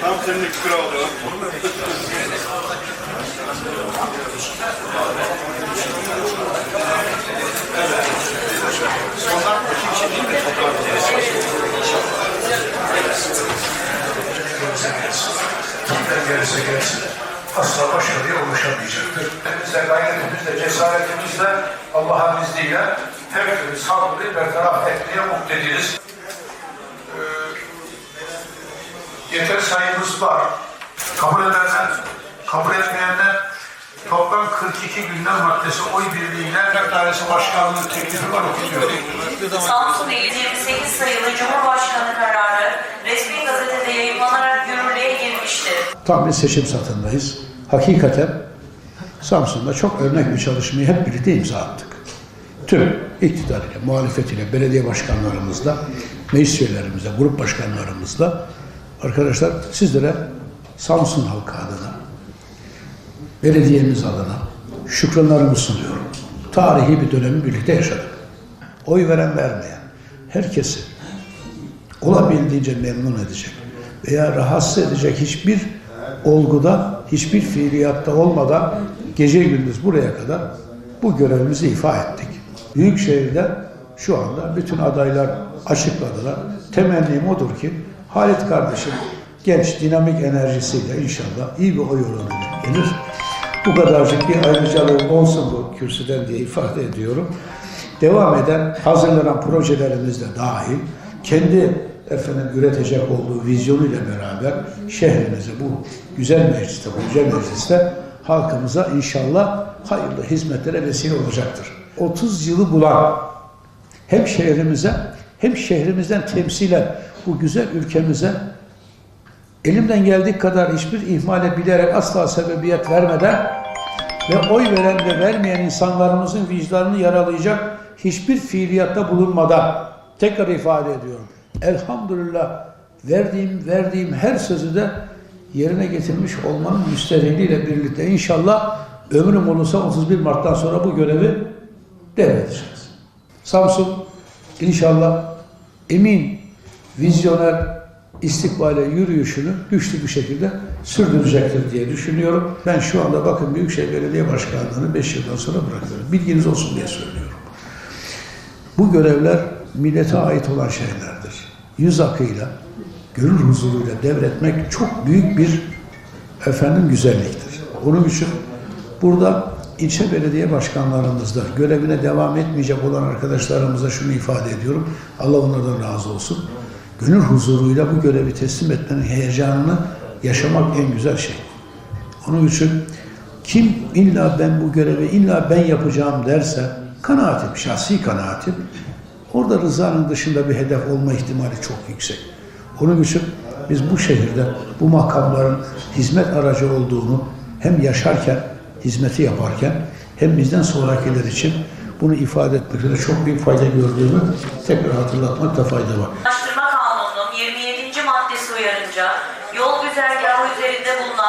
Tam senin fikir oldu. Kimden gelirse gelsin asla başarıya ulaşamayacaktır. Elimizde gayretimizle, cesaretimizle, Allah'ın izniyle her türlü saldırıyı bertaraf etmeye muhtediyiz. Yeter sayımız var. Kabul edenler, kabul etmeyenler toplam 42 gündem maddesi oy birliğiyle her tanesi başkanlığı teklifi var okutuyor. Samsun İl 28 sayılı Cumhurbaşkanı kararı resmi gazetede yayınlanarak yürürlüğe girmiştir. Tam bir seçim satındayız. Hakikaten Samsun'da çok örnek bir çalışmayı hep birlikte imza attık. Tüm iktidar ile, muhalefet ile, belediye başkanlarımızla, meclis üyelerimizle, grup başkanlarımızla arkadaşlar sizlere Samsun halkı adına, belediyemiz adına şükranlarımı sunuyorum. Tarihi bir dönemi birlikte yaşadık. Oy veren vermeyen, herkesi olabildiğince memnun edecek veya rahatsız edecek hiçbir olguda, hiçbir fiiliyatta olmadan gece gündüz buraya kadar bu görevimizi ifa ettik. Büyükşehir'de şu anda bütün adaylar açıkladılar. Temennim odur ki Halit kardeşim genç dinamik enerjisiyle inşallah iyi bir oy oranıyla gelir. Bu kadarcık bir ayrıcalığı olsun bu kürsüden diye ifade ediyorum. Devam eden, hazırlanan projelerimiz de dahil, kendi efendim üretecek olduğu vizyonuyla beraber şehrimize bu güzel mecliste, bu güzel mecliste halkımıza inşallah hayırlı hizmetlere vesile olacaktır. 30 yılı bulan hem şehrimize hem şehrimizden temsilen bu güzel ülkemize elimden geldiği kadar hiçbir ihmale bilerek asla sebebiyet vermeden ve oy veren ve vermeyen insanlarımızın vicdanını yaralayacak hiçbir fiiliyatta bulunmadan tekrar ifade ediyorum. Elhamdülillah verdiğim verdiğim her sözü de yerine getirmiş olmanın müstehliyle birlikte inşallah ömrüm olursa 31 Mart'tan sonra bu görevi devredeceğiz. Samsun inşallah emin, vizyoner, istikbale yürüyüşünü güçlü bir şekilde sürdürecektir diye düşünüyorum. Ben şu anda bakın Büyükşehir Belediye Başkanlığı'nı 5 yıldan sonra bırakıyorum. Bilginiz olsun diye söylüyorum. Bu görevler millete ait olan şeylerdir. Yüz akıyla, gönül huzuruyla devretmek çok büyük bir efendim güzelliktir. Onun için burada ilçe belediye başkanlarımızda görevine devam etmeyecek olan arkadaşlarımıza şunu ifade ediyorum. Allah onlardan razı olsun. Gönül huzuruyla bu görevi teslim etmenin heyecanını yaşamak en güzel şey. Onun için kim illa ben bu görevi illa ben yapacağım derse kanaatim, şahsi kanaatim orada rızanın dışında bir hedef olma ihtimali çok yüksek. Onun için biz bu şehirde bu makamların hizmet aracı olduğunu hem yaşarken, hizmeti yaparken hem bizden sonrakiler için bunu ifade etmekte çok büyük fayda gördüğümü tekrar hatırlatmakta fayda var. Araştırma Kanunu'nun 27. maddesi uyarınca yol güzergahı üzerinde bulunan